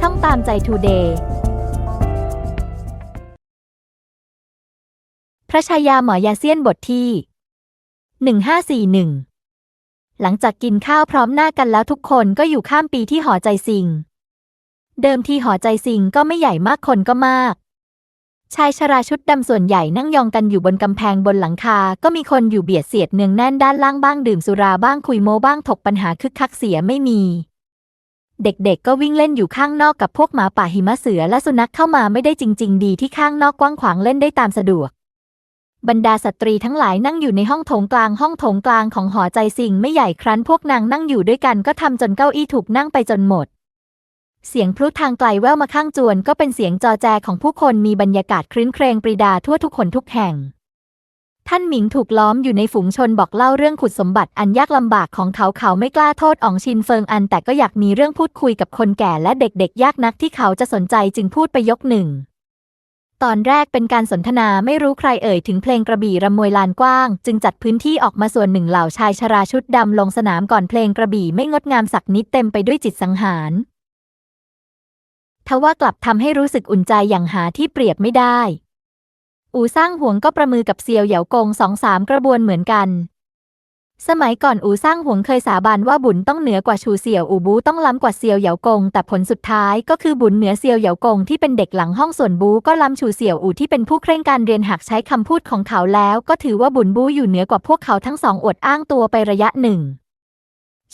ช่องตามใจทูเดย์พระชายาหมอยาเซียนบทที่ 1541 หลังจากกินข้าวพร้อมหน้ากันแล้วทุกคนก็อยู่ข้ามปีที่หอใจสิง เดิมที่หอใจสิงก็ไม่ใหญ่มากคนก็มาก ชายชราชุดดำส่วนใหญ่นั่งยองกันอยู่บนกำแพงบนหลังคา ก็มีคนอยู่เบียดเสียดเนืองแน่นด้านล่างบ้างดื่มสุราบ้างคุยโมบ้างถกปัญหาคึกคักเสียไม่มี เด็กๆ ก็วิ่งเล่นอยู่ข้างนอกกับพวกหมาป่าหิมะเสือและสุนัขเข้ามาไม่ได้จริง ๆ ดีที่ข้างนอกกว้างขวางเล่นได้ตามสะดวก บรรดาสตรีทั้งหลายนั่งอยู่ในห้องโถงกลางห้องโถงกลางของหอใจสิงไม่ใหญ่ครั้นพวกนางนั่งอยู่ด้วยกันก็ทำจนเก้าอี้ถูกนั่งไปจนหมด เสียงพลุทางไกลแว่วมาข้างจวนก็เป็นเสียงจอแจของผู้คนมีบรรยากาศครื้นเครงปรีดาทั่วทุกคนทุกแห่ง ท่านหมิงถูกล้อมอยู่ในฝูงชนบอกเล่าเรื่องขุดสมบัติอันยากลำบากของเขาเขาไม่กล้าโทษอองชินเฟิงอัน แต่ก็อยากมีเรื่องพูดคุยกับคนแก่และเด็กๆ ยากนักที่เขาจะสนใจจึงพูดไปยกหนึ่ง ตอนแรกเป็นการสนทนาไม่รู้ใครเอ่ยถึงเพลงกระบี่รำมวยลานกว้าง จึงจัดพื้นที่ออกมาส่วนหนึ่งเหล่าชายชราชุดดำลงสนามก่อนเพลงกระบี่ไม่งดงามสักนิดเต็มไปด้วยจิตสังหารทว่ากลับทำให้รู้สึกอุ่นใจอย่างหาที่เปรียบไม่ได้ อูสร้างหวงก็ประมือกับเซียวเหยากงสองสามกระบวนเหมือนกัน สมัยก่อนอูสร้างหวงเคยสาบานว่าบุญต้องเหนือกว่าชูเสี่ยวอูบูต้องล้ำกว่าเซียวเหยากง แต่ผลสุดท้ายก็คือบุญเหนือเซียวเหยากงที่เป็นเด็กหลังห้องส่วนบูก็ล้ำชูเสี่ยวอูที่เป็นผู้เคร่งการเรียนหากใช้คำพูดของเขาแล้ว ก็ถือว่าบุญบูอยู่เหนือกว่าพวกเขาทั้งสองอวดอ้างตัวไประยะหนึ่ง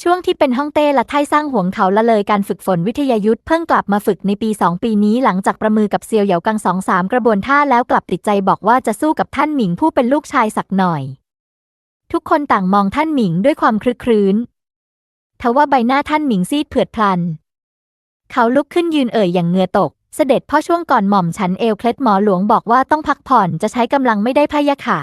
ช่วงที่เป็นห้องเต้และไท่สร้างหวงเขาละเลยการฝึกฝนวิทยายุทธเพิ่งกลับมาฝึกในปีสองปีนี้หลังจากประมือกับเซียวเหยากังสองสามกระบวนท่าแล้วกลับติดใจบอกว่าจะสู้กับท่านหมิงผู้เป็นลูกชายสักหน่อย ทุกคนต่างมองท่านหมิงด้วยความคลึกครื้นทว่าใบหน้าท่านหมิงซีดเผือดพลัน เขาลุกขึ้นยืนเอ่ยอย่างเหงื่อตก เสด็จพ่อช่วงก่อนหม่อมฉันเอวเคล็ดหมอหลวงบอกว่าต้องพักผ่อนจะใช้กำลังไม่ได้พะยะค่ะ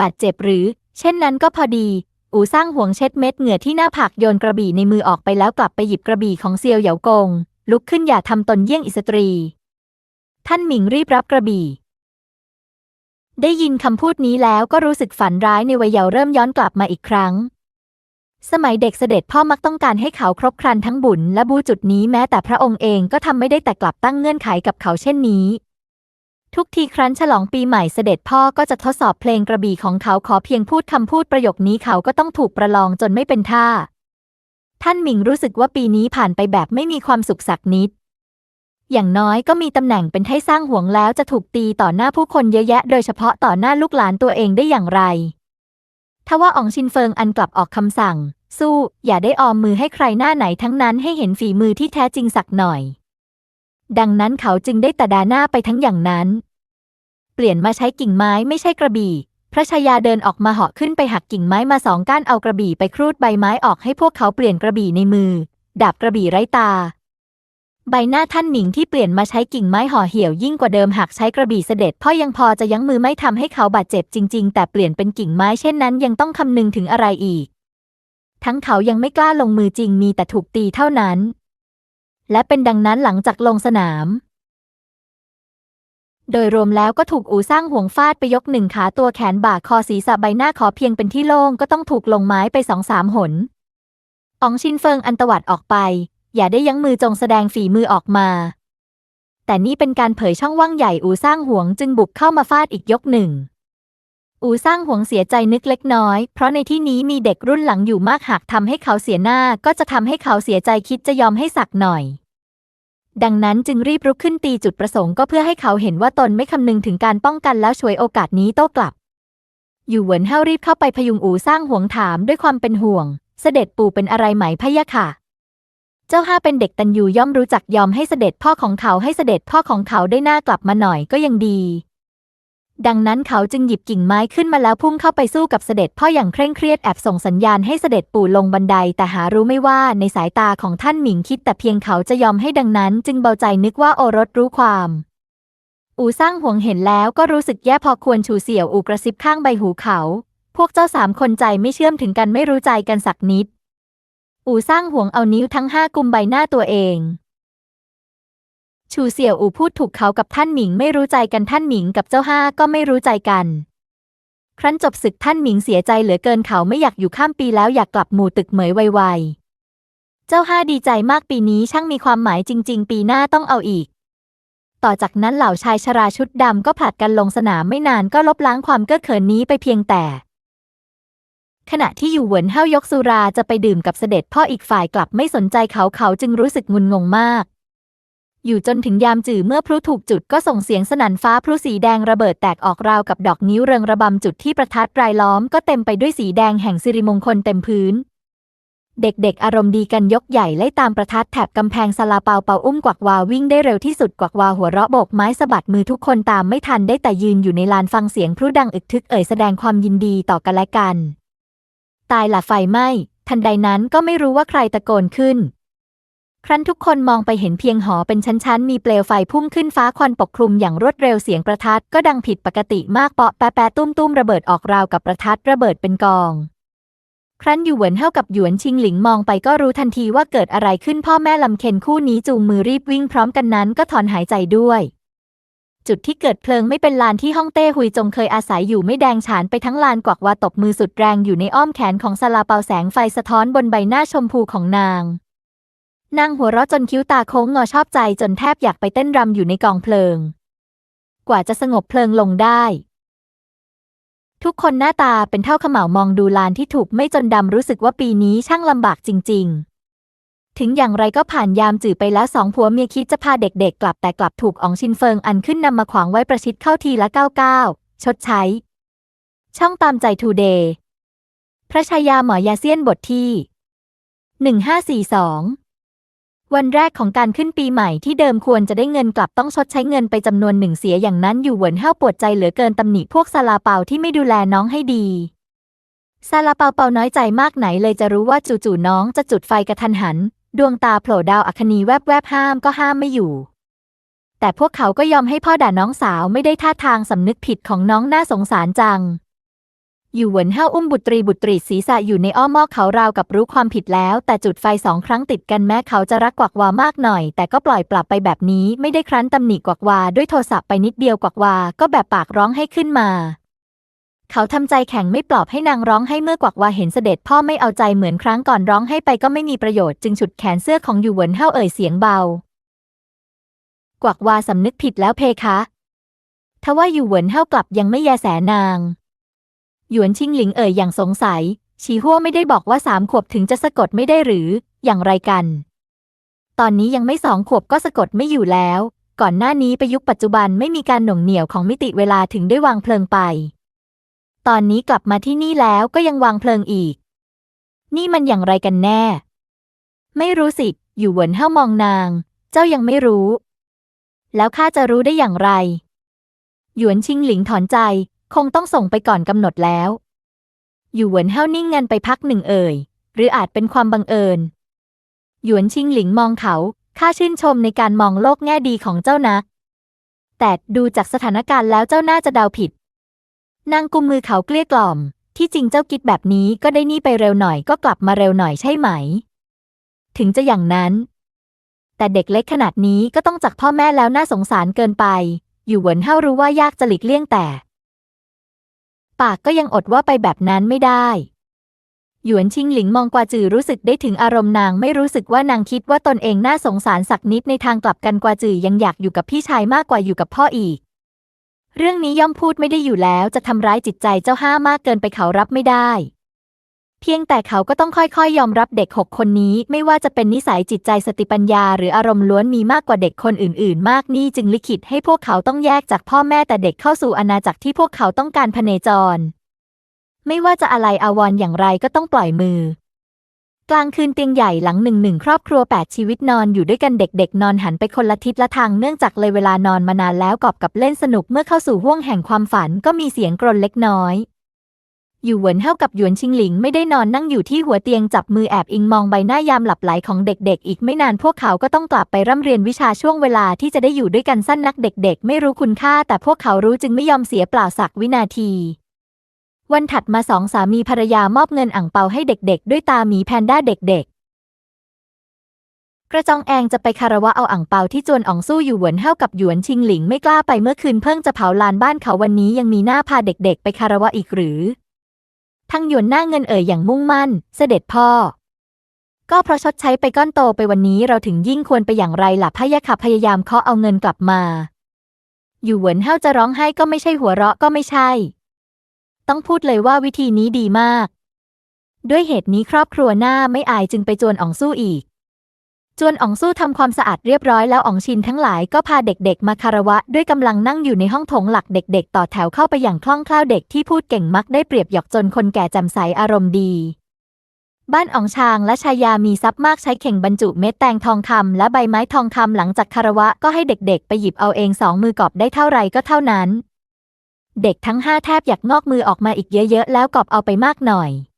บาดเจ็บหรือ เช่นนั้นก็พอดี อูสร้างห่วงเช็ดเม็ดเหงื่อที่หน้าผากโยนกระบี่ในมือออกไปแล้วกลับไปหยิบกระบี่ของเซียวเหยากง ลุกขึ้นอย่าทำตนเยี่ยงอิสตรี ท่านหมิงรีบรับกระบี่ ได้ยินคำพูดนี้แล้วก็รู้สึกฝันร้ายในวัยเยาว์เริ่มย้อนกลับมาอีกครั้ง สมัยเด็กเสด็จพ่อมักต้องการให้เขาครบครันทั้งบุญและบูจุดนี้แม้แต่พระองค์เองก็ทำไม่ได้แต่กลับตั้งเงื่อนไขกับเขาเช่นนี้ ทุกทีครั้นฉลองปีใหม่เสด็จพ่อก็จะทดสอบเพลงกระบี่ของเขาขอเพียงพูดคำพูดประโยคนี้เขาก็ต้องถูกประลองจนไม่เป็นท่า ท่านหมิงรู้สึกว่าปีนี้ผ่านไปแบบไม่มีความสุขสักนิด อย่างน้อยก็มีตำแหน่งเป็นไท่สร้างห่วงแล้วจะถูกตีต่อหน้าผู้คนเยอะแยะ โดยเฉพาะต่อหน้าลูกหลานตัวเองได้อย่างไรทว่าอองชินเฟิงอันกลับออกคำสั่ง สู้ อย่าได้ออมมือให้ใครหน้าไหนทั้งนั้นให้เห็นฝีมือที่แท้จริงสักหน่อย ดังนั้นเขาจึงได้แต่ดาหน้าไปทั้งอย่างนั้น เปลี่ยนมาใช้กิ่งไม้ไม่ใช่กระบี่ พระชายาเดินออกมาเหาะขึ้นไปหักกิ่งไม้มาสองก้านเอากระบี่ไปครูดใบไม้ออกให้พวกเขาเปลี่ยนกระบี่ในมือ ดาบกระบี่ไร้ตา ใบหน้าท่านหมิงที่เปลี่ยนมาใช้กิ่งไม้ห่อเหี่ยวยิ่งกว่าเดิมหากใช้กระบี่เสด็จพ่อยังพอจะยั้งมือไม่ทำให้เขาบาดเจ็บจริง ๆ แต่เปลี่ยนเป็นกิ่งไม้เช่นนั้นยังต้องคำนึงถึงอะไรอีก ทั้งเขายังไม่กล้าลงมือจริงมีแต่ถูกตีเท่านั้น และเป็นดังนั้นหลังจากลงสนาม โดยรวมแล้วก็ถูกอูสร้างห่วงฟาดไปยกหนึ่งขาตัวแขนบ่าคอศีรษะใบหน้าขอเพียงเป็นที่โล่งก็ต้องถูกลงไม้ไปสองสามหนอองชินเฟิงอันตวัดออกไป อย่าได้ยั้งมือจงแสดงฝีมือออกมา แต่นี่เป็นการเผยช่องว่างใหญ่อูสร้างห่วงจึงบุกเข้ามาฟาดอีกยกหนึ่ง อูสร้างห่วงเสียใจนึกเล็กน้อย เพราะในที่นี้มีเด็กรุ่นหลังอยู่มากหากทำให้เขาเสียหน้า ก็จะทำให้เขาเสียใจคิดจะยอมให้สักหน่อย ดังนั้นจึงรีบรุกขึ้นตีจุดประสงค์ก็เพื่อให้เขาเห็นว่าตนไม่คำนึงถึงการป้องกันแล้วช่วยโอกาสนี้โต้กลับ อยู่เหวินเฮารีบเข้าไปพยุงอูสร้างห่วงถามด้วยความเป็นห่วง เสด็จปู่เป็นอะไรไหมพะยะค่ะ เจ้าห้าเป็นเด็กตันยูย่อมรู้จักยอมให้เสด็จพ่อของเขาให้เสด็จพ่อของเขาได้หน้ากลับมาหน่อยก็ยังดี ดังนั้นเขาจึงหยิบกิ่งไม้ขึ้นมาแล้วพุ่งเข้าไปสู้กับเสด็จพ่ออย่างเคร่งเครียดแอบส่งสัญญาณให้เสด็จปู่ลงบันได แต่หารู้ไม่ว่าในสายตาของท่านหมิงคิดแต่เพียงเขาจะยอมให้ดังนั้น จึงเบาใจนึกว่าโอรสรู้ความ อูสร้างห่วงเห็นแล้วก็รู้สึกแย่พอควรชูเสี่ยวอูกระซิบข้างใบหูเขา พวกเจ้าสามคนใจไม่เชื่อมถึงกันไม่รู้ใจกันสักนิด อูสร้างห่วงเอานิ้วทั้งห้ากุมใบหน้าตัวเอง ชูเสี่ยวอู่พูดถูกเขากับท่านหมิงไม่รู้ใจกันท่านหมิงกับเจ้าห้าก็ไม่รู้ใจกัน ครั้นจบศึกท่านหมิงเสียใจเหลือเกินเขาไม่อยากอยู่ข้ามปีแล้วอยากกลับหมู่ตึกเหมยไวๆเจ้าห้าดีใจมากปีนี้ช่างมีความหมายจริง ๆ ปีหน้าต้องเอาอีก ต่อจากนั้นเหล่าชายชราชุดดำก็ผลัดกันลงสนามไม่นานก็ลบล้างความเก้อเขินนี้ไปเพียงแต่ ขณะที่อยู่เหวินเฮายกสุราจะไปดื่มกับเสด็จพ่ออีกฝ่ายกลับไม่สนใจเขาเขาจึงรู้สึกงุนงงมาก อยู่จนถึงยามจื่อเมื่อพลุถูกจุดก็ส่งเสียงสนั่นฟ้าพลุสีแดงระเบิดแตกออกราวกับดอกนิ้วเริงระบำจุดที่ประทัดรายล้อมก็เต็มไปด้วยสีแดงแห่งสิริมงคลเต็มพื้น เด็กๆ อารมณ์ดีกันยกใหญ่ไล่ตามประทัดแถบกำแพงซาลาเปาเปาอุ้มกวักวาวิ่งได้เร็วที่สุดกวักวาหัวเราะโบกไม้สะบัดมือทุกคนตามไม่ทันได้แต่ยืนอยู่ในลานฟังเสียงพลุดังอึกทึกเอ่ยแสดงความยินดีต่อกันและกัน ตายละไฟไหม้ทันใดนั้นก็ไม่รู้ว่าใครตะโกนขึ้น ครั้นทุกคนมองไปเห็นเพียงหอเป็นชั้นๆ มีเปลวไฟพุ่งขึ้นฟ้าควันปกคลุมอย่างรวดเร็วเสียงประทัดก็ดังผิดปกติมากเปาะแปะแปะตุ้มตุ้มระเบิดออกราวกับประทัดระเบิดเป็นกอง ครั้นอยู่เหวินเท่ากับหยวนชิงหลิงมองไปก็รู้ทันทีว่าเกิดอะไรขึ้นพ่อแม่ลำเค็นคู่นี้จูงมือรีบวิ่งพร้อมกันนั้นก็ถอนหายใจด้วย จุดที่เกิดเพลิงไม่เป็นลานที่ฮ่องเต้หุยจงเคยอาศัยอยู่ไม่แดงฉานไปทั้งลานกวักวาตบมือสุดแรงอยู่ในอ้อมแขนของซาลาเปาแสงไฟสะท้อนบนใบหน้าชมพูของนาง นางหัวเราะจนคิ้วตาโค้งงอชอบใจจนแทบอยากไปเต้นรำอยู่ในกองเพลิง กว่าจะสงบเพลิงลงได้ ทุกคนหน้าตาเป็นเท่าขม่ามองดูลานที่ถูกไม่จนดำรู้สึกว่าปีนี้ช่างลำบากจริง ๆ ถึงอย่างไรก็ผ่านยามจื่อไปแล้วสองผัวเมียคิดจะพาเด็กๆ กลับแต่กลับถูกอองชินเฟิงอันขึ้นนำมาขวางไว้ประชิดเข้าทีละเก้าเก้าชดใช้ ช่องตามใจทูเดย์พระชายาหมอยาเซียนบทที่ 1542 วันแรกของการขึ้นปีใหม่ที่เดิมควรจะได้เงินกลับต้องชดใช้เงินไปจำนวนหนึ่งเสียอย่างนั้นอยู่เหวินเห้าปวดใจเหลือเกินตำหนิพวกซาลาเปาที่ไม่ดูแลน้องให้ดีซาลาเปาเปาน้อยใจมากไหนเลยจะรู้ว่าจู่ๆน้องจะจุดไฟกระทันหัน ดวงตาโผล่ดาวอัคนีแวบแวบๆห้ามก็ห้ามไม่อยู่ แต่พวกเขาก็ยอมให้พ่อด่าน้องสาวไม่ได้ท่าทางสำนึกผิดของน้องน่าสงสารจัง อยู่เหวินเห้าอุ้มบุตรีบุตรีศีรษะอยู่ในอ้อมอกเขาราวกับรู้ความผิดแล้ว แต่จุดไฟสองครั้งติดกันแม้เขาจะรักกวักวามากหน่อย แต่ก็ปล่อยปลับไปแบบนี้ไม่ได้ครั้นตำหนิกวักวาด้วยโทรศัพท์ไปนิดเดียวกวักวาก็แบบปากร้องให้ขึ้นมา เขาทำใจแข็งไม่ปลอบให้นางร้องให้เมื่อกวักวาเห็นเสด็จพ่อไม่เอาใจเหมือนครั้งก่อนร้องให้ไปก็ไม่มีประโยชน์จึงฉุดแขนเสื้อของอยู่เหวินเห้าเอ่ยเสียงเบากวักวาสำนึกผิดแล้วเพคะทว่าอยู่เหวินเห้ากลับยังไม่แยแสนาง หยวนชิงหลิงเอ่ยอย่างสงสัย ชีหัวไม่ได้บอกว่าสามขวบถึงจะสะกดไม่ได้หรือ อย่างไรกัน ตอนนี้ยังไม่สองขวบก็สะกดไม่อยู่แล้ว ก่อนหน้านี้ประยุกต์ปัจจุบันไม่มีการหน่วงเหนี่ยวของมิติเวลาถึงได้วางเพลิงไป ตอนนี้กลับมาที่นี่แล้วก็ยังวางเพลิงอีก นี่มันอย่างไรกันแน่ ไม่รู้สิ อยู่เหวินเห้ามองนาง เจ้ายังไม่รู้ แล้วข้าจะรู้ได้อย่างไร หยวนชิงหลิงถอนใจ คงต้องส่งไปก่อนกำหนดแล้ว อยู่เหวินเห้านิ่งงันไปพักหนึ่งเอ่ย หรืออาจเป็นความบังเอิญ หยวนชิงหลิงมองเขาข้าชื่นชมในการมองโลกแง่ดีของเจ้านะ แต่ดูจากสถานการณ์แล้วเจ้าน่าจะเดาผิด นางกุมมือเขาเกลี้ยกล่อม ที่จริงเจ้าคิดแบบนี้ก็ได้นี่ไปเร็วหน่อยก็กลับมาเร็วหน่อยใช่ไหม ถึงจะอย่างนั้น แต่เด็กเล็กขนาดนี้ก็ต้องจากพ่อแม่แล้วน่าสงสารเกินไป อยู่เหวินเห้ารู้ว่ายากจะหลีกเลี่ยงแต่ ปากก็ยังอดว่าไปแบบนั้นไม่ได้ หยวนชิงหลิงมองกวาจือรู้สึกได้ถึงอารมณ์นางไม่รู้สึกว่านางคิดว่าตนเองน่าสงสารสักนิดในทางกลับกันกวาจือยังอยากอยู่กับพี่ชายมากกว่าอยู่กับพ่ออีก เรื่องนี้ย่อมพูดไม่ได้อยู่แล้วจะทำร้ายจิตใจเจ้าห้ามากเกินไปเขารับไม่ได้ เพียงแต่เขาก็ต้องค่อยๆ ยอมรับเด็กหกคนนี้ ไม่ว่าจะเป็นนิสัยจิตใจสติปัญญา หรืออารมณ์ล้วนมีมากกว่าเด็กคนอื่นๆ มากนี่จึงลิขิตให้พวกเขาต้องแยกจากพ่อแม่แต่เด็กเข้าสู่อาณาจักรที่พวกเขาต้องการพเนจร ไม่ว่าจะอะไรอาวรอย่างไรก็ต้องปล่อยมือ กลางคืนเตียงใหญ่หลังหนึ่งหนึ่งครอบครัวแปดชีวิตนอนอยู่ด้วยกันเด็กๆ นอนหันไปคนละทิศละทางเนื่องจากเลยเวลานอนมานานแล้วกอบกับเล่นสนุกเมื่อเข้าสู่ห้วงแห่งความฝันก็มีเสียงกรนเล็กน้อย อยู่เหวินเท่ากับหยวนชิงหลิงไม่ได้นอนนั่งอยู่ที่หัวเตียงจับมือแอบอิงมองใบหน้ายามหลับไหลของเด็กๆ อีกไม่นานพวกเขาก็ต้องกลับไปร่ำเรียนวิชาช่วงเวลาที่จะได้อยู่ด้วยกันสั้นนักเด็กๆ ไม่รู้คุณค่า แต่พวกเขารู้จึงไม่ยอมเสียเปล่าสักวินาที วันถัดมาสองสามีภรรยามอบเงินอ่างเปาให้เด็กๆ ด้วยตาหมีแพนด้าเด็กๆกระจองแองจะไปคารวะเอาอ่างเปาที่จวนอองสู้อยู่หวนเท่ากับหยวนชิงหลิงไม่กล้าไปเมื่อคืนเพิ่งจะเผาลานบ้านเขาวันนี้ยังมีหน้าพาเด็กๆ ไปคารวะอีกหรือ ทั้งหยวนหน้าเงินเอ่ยอย่างมุ่งมั่น เสด็จพ่อ ก็เพราะชดใช้ไปก้อนโตไปวันนี้เราถึงยิ่งควรไปอย่างไรหล่ะพะยะคับพยายามเคาะเอาเงินกลับมาอยู่เหวินเฮาจะร้องไห้ก็ไม่ใช่หัวเราะก็ไม่ใช่ ต้องพูดเลยว่าวิธีนี้ดีมาก ด้วยเหตุนี้ครอบครัวหน้าไม่อายจึงไปจวนอ่องสู้อีก จวนอ่องสู้ทำความสะอาดเรียบร้อยแล้วอ่องชินทั้งหลายก็พาเด็กๆ มาคารวะ ด้วยกำลังนั่งอยู่ในห้องโถงหลักเด็ก ๆ ต่อแถวเข้าไปอย่างคล่องแคล่วเด็กที่พูดเก่งมักได้เปรียบหยอกจนคนแก่จำใสอารมณ์ดี บ้านอ่องชางและชายามีทรัพย์มากใช้เข่งบรรจุเม็ดแตงทองคำและใบไม้ทองคำหลังจากคารวะก็ให้เด็กๆ ไปหยิบเอาเองสองมือกอบได้เท่าไรก็เท่านั้น เด็กทั้งห้าแทบอยากงอกมือออกมาอีกเยอะๆแล้วกอบเอาไปมากหน่อย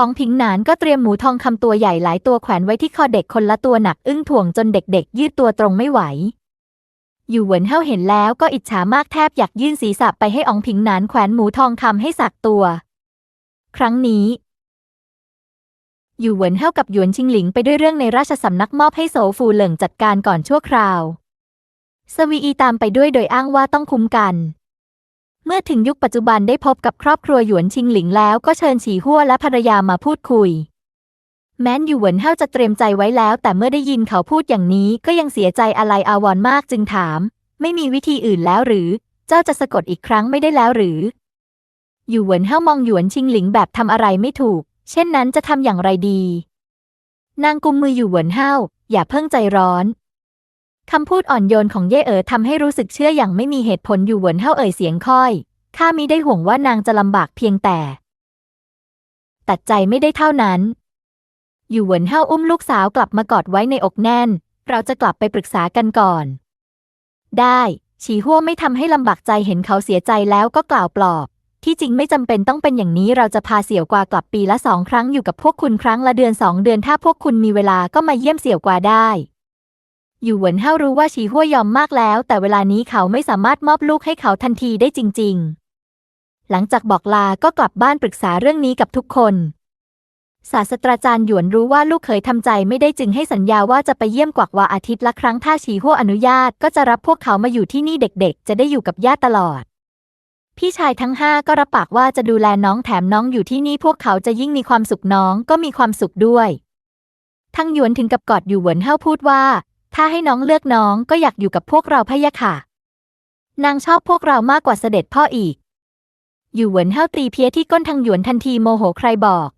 อองพิงหนานก็เตรียมหมูทองคำตัวใหญ่หลายตัวแขวนไว้ที่คอเด็กคนละตัวหนักอึ้งถ่วงจนเด็กๆ ยืดตัวตรงไม่ไหว อยู่เหวินเฮาเห็นแล้วก็อิจฉามากแทบอยากยื่นศีรษะไปให้อองพิงหนานแขวนหมูทองคำให้สักตัว ครั้งนี้อยู่เหวินเฮากับหยวนชิงหลิงไปด้วยเรื่องในราชสำนักมอบให้โสฟูเหลิงจัดการก่อนชั่วคราวสวีอีตามไปด้วยโดยอ้างว่าต้องคุ้มกัน เมื่อถึงยุคปัจจุบันได้พบกับครอบครัวหยวนชิงหลิงแล้วก็เชิญฉีหัวและภรรยามาพูดคุย แม้นอยู่เหวินเฮาจะเตรียมใจไว้แล้ว แต่เมื่อได้ยินเขาพูดอย่างนี้ก็ยังเสียใจอะไรอาวรมากจึงถาม ไม่มีวิธีอื่นแล้วหรือ เจ้าจะสะกดอีกครั้งไม่ได้แล้วหรืออยู่เหวินเฮามองหยวนชิงหลิงแบบทำอะไรไม่ถูก เช่นนั้นจะทำอย่างไรดี นางกุมมืออยู่เหวินเฮาอย่าเพิ่งใจร้อน คำพูดอ่อนโยนของเย่เอ๋อทำให้รู้สึกเชื่ออย่างไม่มีเหตุผลอยู่หวนเฮาเอ่ยเสียงค่อย ข้ามิได้ห่วงว่านางจะลำบากเพียงแต่ ตัดใจไม่ได้เท่านั้น อยู่หวนเฮาอุ้มลูกสาวกลับมากอดไว้ในอกแน่น เราจะกลับไปปรึกษากันก่อน ได้ฉีหัวไม่ทำให้ลำบากใจเห็นเขาเสียใจแล้วก็กล่าวปลอบ ที่จริงไม่จำเป็นต้องเป็นอย่างนี้เราจะพาเสี่ยวกวากลับปีละสองครั้งอยู่กับพวกคุณครั้งละเดือนสองเดือนถ้าพวกคุณมีเวลาก็มาเยี่ยมเสี่ยวกวาได้ อยู่เหวินเฮารู้ว่าฉีหัวยอมมากแล้ว แต่เวลานี้เขาไม่สามารถมอบลูกให้เขาทันทีได้จริง ๆ หลังจากบอกลาก็กลับบ้านปรึกษาเรื่องนี้กับทุกคน ศาสตราจารย์หยวนรู้ว่าลูกเคยทำใจไม่ได้จึงให้สัญญาว่าจะไปเยี่ยมกวักวาอาทิตย์ละครั้งถ้าฉีหัวอนุญาตก็จะรับพวกเขามาอยู่ที่นี่เด็กๆ จะได้อยู่กับย่าตลอด พี่ชายทั้งห้าก็รับปากว่าจะดูแลน้องแถมน้องอยู่ที่นี่พวกเขาจะยิ่งมีความสุขน้องก็มีความสุขด้วยทั้งหยวนถึงกับกอดอยู่เหวินเฮาพูดว่า ถ้าให้น้องเลือกน้องก็อยากอยู่กับพวกเราพะยะค่ะ นางชอบพวกเรามากกว่าเสด็จพ่ออีก อยู่เหวินเฮาตีเพี้ยที่ก้นทางหยวนทันทีโมโหใครบอก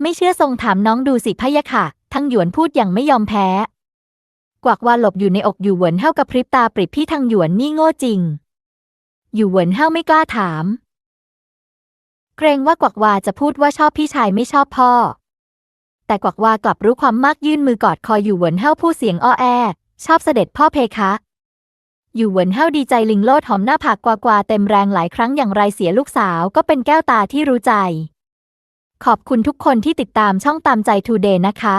ไม่เชื่อทรงถามน้องดูสิพะยะค่ะทังหยวนพูดอย่างไม่ยอมแพ้ กวักวาหลบอยู่ในอกอยู่เหวินเฮากับพริบตาปริบพี่ทางหยวนนี่โง่จริง อยู่เหวินเฮาไม่กล้าถาม เกรงว่ากวักวาจะพูดว่าชอบพี่ชายไม่ชอบพ่อ แต่กวักวากลับรู้ความมากยื่นมือกอดคออยู่เหวินเฮาพูดเสียงอ้อแอ ชอบเสด็จพ่อเพคะ อยู่เหวินเฮาดีใจลิงโลดหอมหน้าผากกวากวาเต็มแรงหลายครั้งอย่างไรเสียลูกสาวก็เป็นแก้วตาที่รู้ใจ ขอบคุณทุกคนที่ติดตามช่องตามใจทูเดย์นะคะ